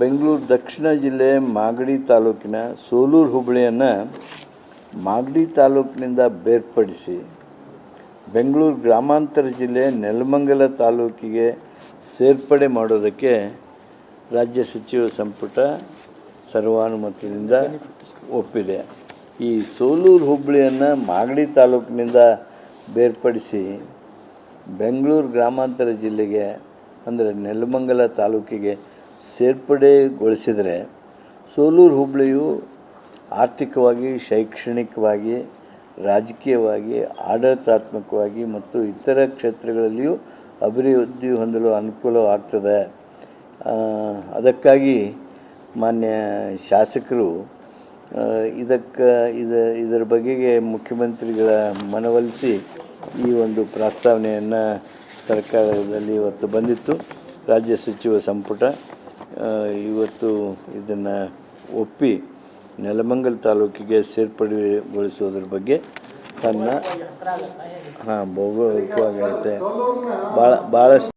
ಬೆಂಗಳೂರು ದಕ್ಷಿಣ ಜಿಲ್ಲೆ ಮಾಗಡಿ ತಾಲೂಕಿನ ಸೋಲೂರು ಹುಬ್ಬಳ್ಳಿಯನ್ನು ಮಾಗಡಿ ತಾಲೂಕಿನಿಂದ ಬೇರ್ಪಡಿಸಿ ಬೆಂಗಳೂರು ಗ್ರಾಮಾಂತರ ಜಿಲ್ಲೆ ನೆಲಮಂಗಲ ತಾಲೂಕಿಗೆ ಸೇರ್ಪಡೆ ಮಾಡೋದಕ್ಕೆ ರಾಜ್ಯ ಸಚಿವ ಸಂಪುಟ ಸರ್ವಾನುಮತದಿಂದ ಒಪ್ಪಿದೆ. ಈ ಸೋಲೂರು ಹುಬ್ಬಳ್ಳಿಯನ್ನು ಮಾಗಡಿ ತಾಲೂಕಿನಿಂದ ಬೇರ್ಪಡಿಸಿ ಬೆಂಗಳೂರು ಗ್ರಾಮಾಂತರ ಜಿಲ್ಲೆಗೆ ಅಂದರೆ ನೆಲಮಂಗಲ ತಾಲೂಕಿಗೆ ಸೇರ್ಪಡೆಗೊಳಿಸಿದರೆ ಸೋಲೂರು ಹುಬ್ಳಿಯು ಆರ್ಥಿಕವಾಗಿ, ಶೈಕ್ಷಣಿಕವಾಗಿ, ರಾಜಕೀಯವಾಗಿ, ಆಡಳಿತಾತ್ಮಕವಾಗಿ ಮತ್ತು ಇತರ ಕ್ಷೇತ್ರಗಳಲ್ಲಿಯೂ ಅಭಿವೃದ್ಧಿ ಹೊಂದಲು ಅನುಕೂಲವಾಗ್ತದೆ. ಅದಕ್ಕಾಗಿ ಮಾನ್ಯ ಶಾಸಕರು ಇದಕ್ಕೆ, ಇದ, ಇದರ ಬಗೆಗೆ ಮುಖ್ಯಮಂತ್ರಿಗಳ ಮನವೊಲಿಸಿ ಈ ಒಂದು ಪ್ರಸ್ತಾವನೆಯನ್ನು ಸರ್ಕಾರದಲ್ಲಿ ಇವತ್ತು ಬಂದಿತ್ತು. ರಾಜ್ಯ ಸಚಿವ ಸಂಪುಟ ಇವತ್ತು ಇದನ್ನು ಒಪ್ಪಿ ನೆಲಮಂಗಲ ತಾಲೂಕಿಗೆ ಸೇರ್ಪಡೆಗೊಳಿಸೋದ್ರ ಬಗ್ಗೆ ತನ್ನ, ಹಾಂ ಭೌಗೋಳಿಕವಾಗಿರುತ್ತೆ ಭಾಳ ಭಾಳಷ್ಟು